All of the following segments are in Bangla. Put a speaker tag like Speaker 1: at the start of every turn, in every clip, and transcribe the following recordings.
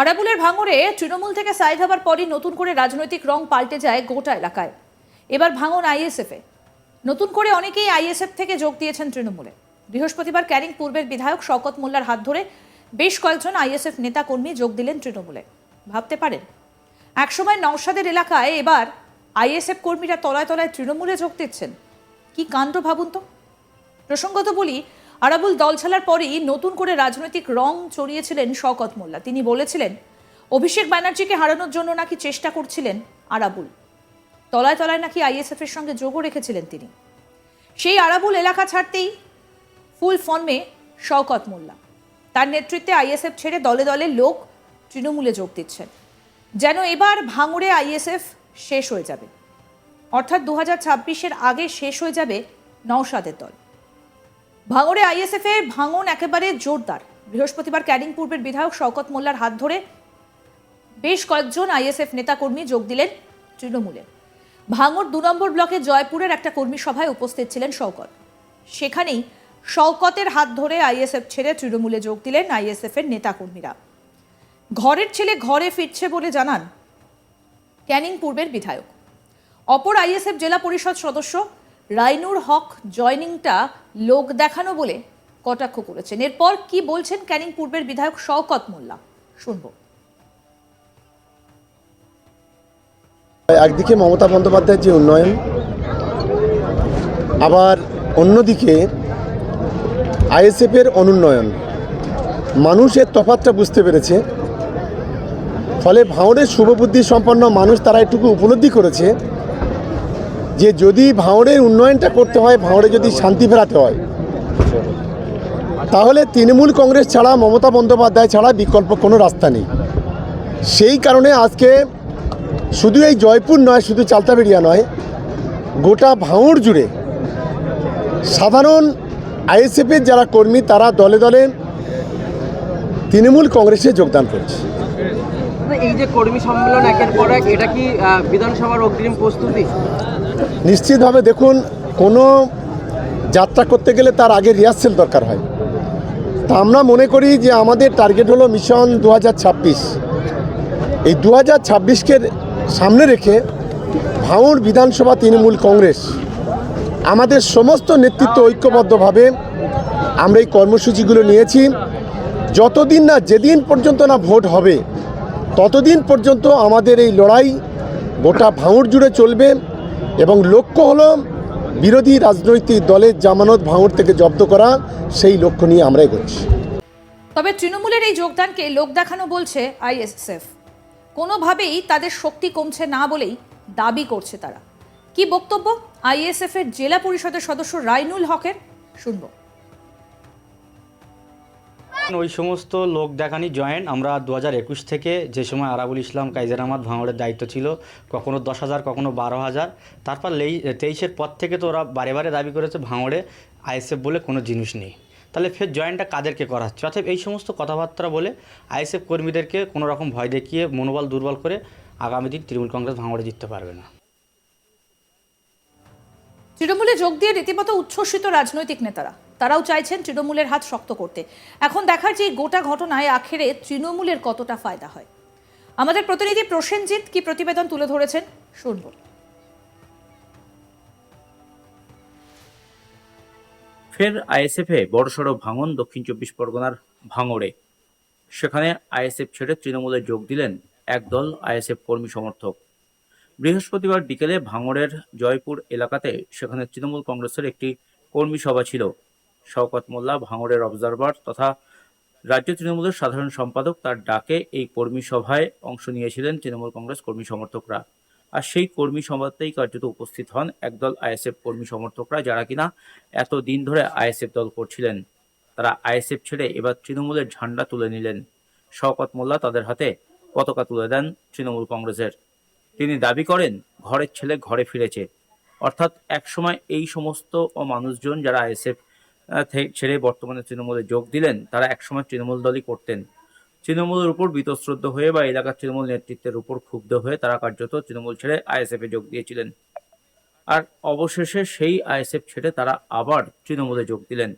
Speaker 1: আরাবুলের ভাঙরে তৃণমূল থেকে সাইড হবার পরই নতুন করে রাজনৈতিক রং পাল্টে যায় গোটা এলাকায়। এবার ভাঙন আইএসএফে নতুন করে অনেকেই আইএসএফ থেকে যোগ দিয়েছেন তৃণমূলে। বৃহস্পতিবার ক্যারিং পূর্বের বিধায়ক শওকত মোল্লার হাত ধরে বেশ কয়েকজন আইএসএফ নেতাকর্মী যোগ দিলেন তৃণমূলে। ভাবতে পারেন। একসময় নওশাদের এলাকায় এবার আইএসএফ কর্মীরা তলায় তলায় তৃণমূলে যোগ দিচ্ছেন। কি কাণ্ড ভাবুন তো? প্রসঙ্গত বলি আরাবুল দল ছাড়ার পরেই নতুন করে রাজনৈতিক রং চড়িয়েছিলেন শওকত মোল্লা। তিনি বলেছিলেন, অভিষেক ব্যানার্জিকে হারানোর জন্য নাকি চেষ্টা করছিলেন আরাবুল। তলায় তলায় নাকি আইএসএফ এর সঙ্গে যোগও রেখেছিলেন তিনি। সেই আরাবুল এলাকা ছাড়তেই ফুল ফর্মে শওকত মোল্লা। তার নেতৃত্বে আইএসএফ ছেড়ে দলে দলে লোক তৃণমূলে যোগ দিচ্ছেন। যেন এবার ভাঙড়ে আইএসএফ শেষ হয়ে যাবে। অর্থাৎ দু হাজার আগে শেষ হয়ে যাবে নওশাদের দল। ভাঙড়ে আইএসএফ এর ভাঙন একেবারে জোরদার। বৃহস্পতিবার ক্যানিং পূর্বের বিধায়ক শওকত মোল্লার হাত ধরে বেশ কয়েকজন আইএসএফ নেতাকর্মী যোগ দিলেন তৃণমূলে। ভাঙড় দু নম্বর ব্লকে জয়পুরের একটা কর্মী সভায় উপস্থিত ছিলেন শওকত। সেখানেই শওকতের হাত ধরে আইএসএফ ছেড়ে তৃণমূলে যোগ দিলেন আইএসএফ এর নেতাকর্মীরা। ঘরের ছেলে ঘরে ফিরছে বলে জানান ক্যানিং পূর্বের বিধায়ক। অপর আইএসএফ জেলা পরিষদ সদস্য রাইনুর হক জয়নিংটা লোক দেখানো বলে কটাক্ষ করেছেন। এরপর কি বলছেন ক্যানিং পূর্বের বিধায়ক শওকত মোল্লা? শুনব।
Speaker 2: একদিকে মমতা বন্দ্যোপাধ্যায়ের যে উন্নয়ন, আবার অন্যদিকে আইএসএফের অনুন্নয়ন। মানুষের তফাতটা বুঝতে পেরেছে। ফলে ভাঁড়ের শুভবুদ্ধি সম্পন্ন মানুষ তারা এটুকু উপলব্ধি করেছে। যে যদি ভাঁড়ের উন্নয়নটা করতে হয় ভাঁড়ে যদি শান্তি ফেরাতে হয়, তাহলে তৃণমূল কংগ্রেস ছাড়া মমতা বন্দ্যোপাধ্যায় ছাড়া বিকল্প কোনো রাস্তা নেই। সেই কারণে আজকে শুধু এই জয়পুর নয়, শুধু চালতাবেড়িয়া নয়, গোটা ভাঙড় জুড়ে সাধারণ আইএসএফের যারা কর্মী, তারা দলে দলে তৃণমূল কংগ্রেসে যোগদান করেছে।
Speaker 3: এই যে কর্মী সম্মেলন একের পর এক, এটা কি বিধানসভার অগ্রিম প্রস্তুতি?
Speaker 2: নিশ্চিতভাবে দেখুন, কোনো যাত্রা করতে গেলে তার আগে রিহার্সেল দরকার হয়। তা আমরা মনে করি যে আমাদের টার্গেট হলো মিশন দু হাজার ছাব্বিশ। এই দু হাজার ছাব্বিশকে সামনে রেখে ভাঙড় বিধানসভা তৃণমূল কংগ্রেস আমাদের সমস্ত নেতৃত্ব ঐক্যবদ্ধভাবে আমরা এই কর্মসূচিগুলো নিয়েছি। যতদিন না, যেদিন পর্যন্ত না ভোট হবে ততদিন পর্যন্ত আমাদের এই লড়াই গোটা ভাঙড় জুড়ে চলবে এবং লক্ষ্য হলো বিরোধী রাজনৈতিক দলের জামানত ভাঙড় থেকে জব্দ করা, সেই লক্ষ্য নিয়ে আমরা এগোচ্ছি।
Speaker 1: তবে তৃণমূলের এই যোগদানকে লোক দেখানো বলছে আইএসএফ। কোনোভাবেই তাদের শক্তি কমছে না বলেই দাবি করছে তারা। কি বক্তব্য? আইএসএফ এর জেলা পরিষদের সদস্য রাইনুল হকের। শুনব।
Speaker 4: ওই সমস্ত লোক দেখানি জয়েন্ট আমরা দু হাজার একুশ থেকে যে সময় আরাবুল ইসলাম, কাইজার আহমদ ভাঙড়ের দায়িত্ব ছিল, কখনো দশ হাজার, কখনো বারো হাজার, তারপর লেই, তেইশের পর থেকে তো ওরা বারে বারে দাবি করেছে ভাঙড়ে আইএসএফ বলে কোনো জিনিস নেই। তাহলে ফের জয়েন্টটা কাদেরকে করাচ্ছে অর্থাৎ এই সমস্ত কথাবার্তা বলে আইএসএফ কর্মীদেরকে কোনো রকম ভয় দেখিয়ে মনোবল দুর্বল করে আগামী দিন তৃণমূল কংগ্রেস ভাঙড়ে জিততে পারবে না।
Speaker 1: তৃণমূলে যোগ দিয়ে রীতিমতো উচ্ছ্বসিত রাজনৈতিক নেতারা। তারাও চাইছেন তৃণমূলের হাত শক্ত করতে। এখন দেখার যে গোটা ঘটনায় আখেরে তৃণমূলের কতটা ফায়দা হয়। আমাদের প্রতিনিধি প্রসেনজিৎ কি প্রতিবেদন তুলে ধরেছেন শুনব।
Speaker 5: ফের আইএসএফে বড়সড় ভাঙন দক্ষিণ চব্বিশ পরগনার ভাঙড়ে। সেখানে আইএসএফ ছেড়ে তৃণমূলে যোগ দিলেন একদল আইএসএফ কর্মী সমর্থক। বৃহস্পতিবার বিকেলে ভাঙড়ের জয়পুর এলাকাতে সেখানে তৃণমূল কংগ্রেসের একটি কর্মী সভা ছিল। শওকত মোল্লা, ভাঙড়ের অবজারভার তথা রাজ্য তৃণমূলের সাধারণ সম্পাদক তার ডাকে এই কর্মী সভায় অংশ নিয়েছিলেন তৃণমূল কংগ্রেস কর্মী সমর্থকরা। আর সেই কর্মী সভাতেই কার্যত উপস্থিত হন একদল আইএসএফ কর্মী সমর্থকরা যারা কিনা এত দিন ধরে আইএসএফ দল করছিলেন। তারা আইএসএফ ছেড়ে এবার তৃণমূলের ঝান্ডা তুলে নিলেন। শওকত মোল্লা তাদের হাতে পতাকা তুলে দেন তৃণমূল কংগ্রেসের। তিনি দাবি করেন, ঘরের ছেলে ঘরে ফিরেছে। অর্থাৎ একসময় এই সমস্ত মানুষজন যারা আইএসএফ ছেড়ে বর্তমানে তৃণমূলে যোগ দিলেন, তারা একসময় তৃণমূল দলই করতেন। তৃণমূলের উপর বীতশ্রদ্ধ হয়ে বা এলাকার তৃণমূল নেতৃত্বের উপর ক্ষুব্ধ হয়ে তারা কার্যত তৃণমূল ছেড়ে আইএসএফে যোগ দিয়েছিলেন। আর অবশেষে সেই আইএসএফ ছেড়ে তারা আবার তৃণমূলে যোগ দিলেন।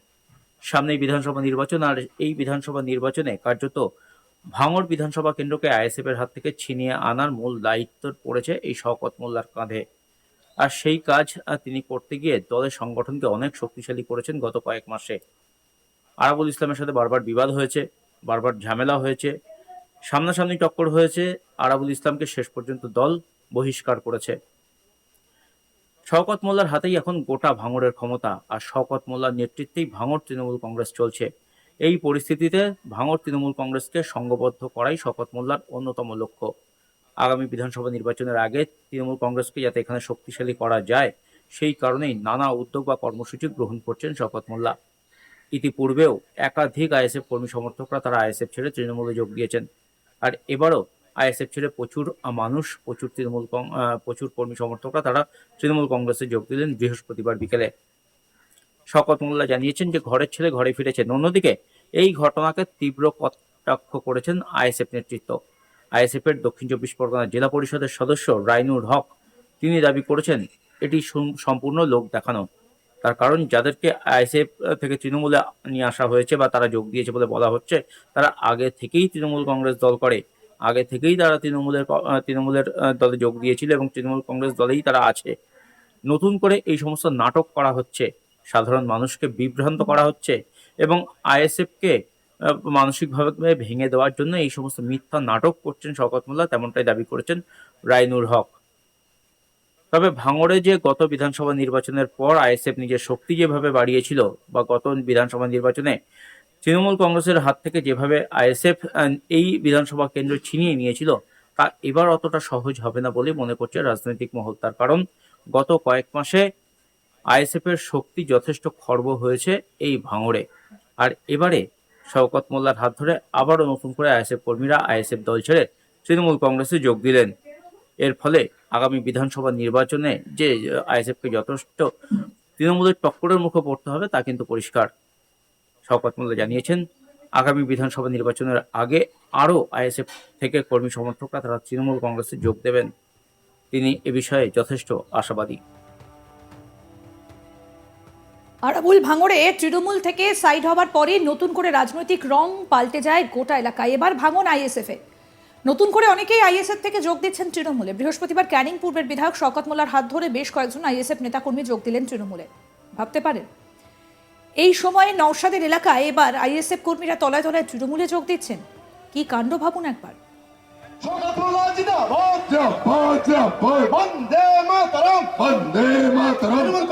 Speaker 5: সামনেই বিধানসভা নির্বাচন, আর এই বিধানসভা নির্বাচনে কার্যত ভাঙড় বিধানসভা কেন্দ্রকে আইএসএফ এর হাত থেকে ছিনিয়ে আনার মূল দায়িত্ব পড়েছে এই শওকত মোল্লার কাঁধে। আর সেই কাজ তিনি করতে গিয়ে দলের সংগঠনকে অনেক শক্তিশালী করেছেন গত কয়েক মাসে। আরাবুল ইসলামের সাথে বারবার বিবাদ হয়েছে, বারবার ঝামেলা হয়েছে, সামনাসামনি টক্কর হয়েছে, আরাবুল ইসলামকে শেষ পর্যন্ত দল বহিষ্কার করেছে। শওকত মোল্লার হাতেই এখন গোটা ভাঙড়ের ক্ষমতা, আর শওকত মোল্লার নেতৃত্বেই ভাঙড় তৃণমূল কংগ্রেস চলছে। এই পরিস্থিতিতে ভাঙড় তৃণমূল কংগ্রেসকে সংঘবদ্ধ করাই শওকত মোল্লার অন্যতম লক্ষ্য। আগামী বিধানসভা নির্বাচনের আগে তৃণমূল কংগ্রেসকে যাতে এখানে শক্তিশালী করা যায়, সেই কারণেই নানা উদ্যোগ বা কর্মসূচি গ্রহণ করছেন শওকত মোল্লা। ইতিপূর্বেও একাধিক আইএসএফ কর্মী সমর্থকরা তারা আইএসএফ ছেড়ে তৃণমূলে যোগ দিয়েছেন। আর এবারও আইএসএফ ছেড়ে প্রচুর মানুষ, প্রচুর তৃণমূল প্রচুর কর্মী সমর্থকরা তারা তৃণমূল কংগ্রেসে যোগ দিলেন বৃহস্পতিবার বিকেলে। শকত মোল্লা জানিয়েছেন যে ঘরের ছেলে ঘরে ফিরেছেন। অন্যদিকে এই ঘটনাকে তীব্র কটাক্ষ করেছেন আইএসএফ নেতৃত্ব। আইএসএফ এর দক্ষিণ চব্বিশ পরগনা জেলা পরিষদের সদস্য রাইনুর হক। তিনি দাবি করেছেন, এটি সম্পূর্ণ লোক দেখানো। তার কারণ, যাদেরকে আইএসএফ থেকে তৃণমূলে নিয়ে আসা হয়েছে বা তারা যোগ দিয়েছে বলে বলা হচ্ছে, তারা আগে থেকেই তৃণমূল কংগ্রেস দল করে। আগে থেকেই তারা তৃণমূলের তৃণমূলের দলে যোগ দিয়েছিল এবং তৃণমূল কংগ্রেস দলেই তারা আছে। নতুন করে এই সমস্ত নাটক করা হচ্ছে। সাধারণ মানুষকে বিভ্রান্ত করা হচ্ছে এবং আইএসএফকে মানসিকভাবে ভেঙে দেওয়ার জন্য এই সমস্ত মিথ্যা নাটক করছেন শওকত মোল্লা, তেমনটাই দাবি করেছেন রাইনুর হক। তবে ভাঙড়ে যে গত বিধানসভা নির্বাচনের পর আইএসএফ নিজের শক্তি যেভাবে বাড়িয়েছিল বা গত বিধানসভা নির্বাচনে তৃণমূল কংগ্রেসের হাত থেকে যেভাবে আইএসএফ এই বিধানসভা কেন্দ্র ছিনিয়ে নিয়েছিল, তা এবার অতটা সহজ হবে না বলে মনে করছে রাজনৈতিক মহল তার কারণ গত কয়েক মাসে আইএসএফ এর শক্তি যথেষ্ট খর্ব হয়েছে এই ভাঙড়ে। আর এবারে শওকত মোল্লার হাত ধরে আবারও নতুন করে আইএসএফ কর্মীরা আইএসএফ দল ছেড়ে তৃণমূল কংগ্রেসে যোগ দিলেন। এর ফলে আগামী বিধানসভা নির্বাচনে যে আইএসএফকে যথেষ্ট তৃণমূলের টক্করের মুখে পড়তে হবে তা কিন্তু পরিষ্কার। শওকত মোল্লা জানিয়েছেন, আগামী বিধানসভা নির্বাচনের আগে আরও আইএসএফ থেকে কর্মী সমর্থকরা তারা তৃণমূল কংগ্রেসে যোগ দেবেন। তিনি এ বিষয়ে যথেষ্ট আশাবাদী।
Speaker 1: আরাবুল ভাঙড়ে তৃণমূল থেকে সাইড হবার পরে নতুন করে রাজনৈতিক রং পাল্টে যায় গোটা এলাকায়। এবার ভাঙন আইএসএফ নতুন করে অনেকেই আইএসএফ থেকে যোগ দিচ্ছেন তৃণমূলে। বৃহস্পতিবার ক্যানিং পূর্বের বিধায়ক শওকত মোল্লার হাত ধরে বেশ কয়েকজন আইএসএফ নেতাকর্মী যোগ দিলেন তৃণমূলে। ভাবতে পারেন। এই সময়ে নওশাদের এলাকায় এবার আইএসএফ কর্মীরা তলায় তলায় তৃণমূলে যোগ দিচ্ছেন। কি কাণ্ড ভাবুন একবার।
Speaker 6: মাতরম।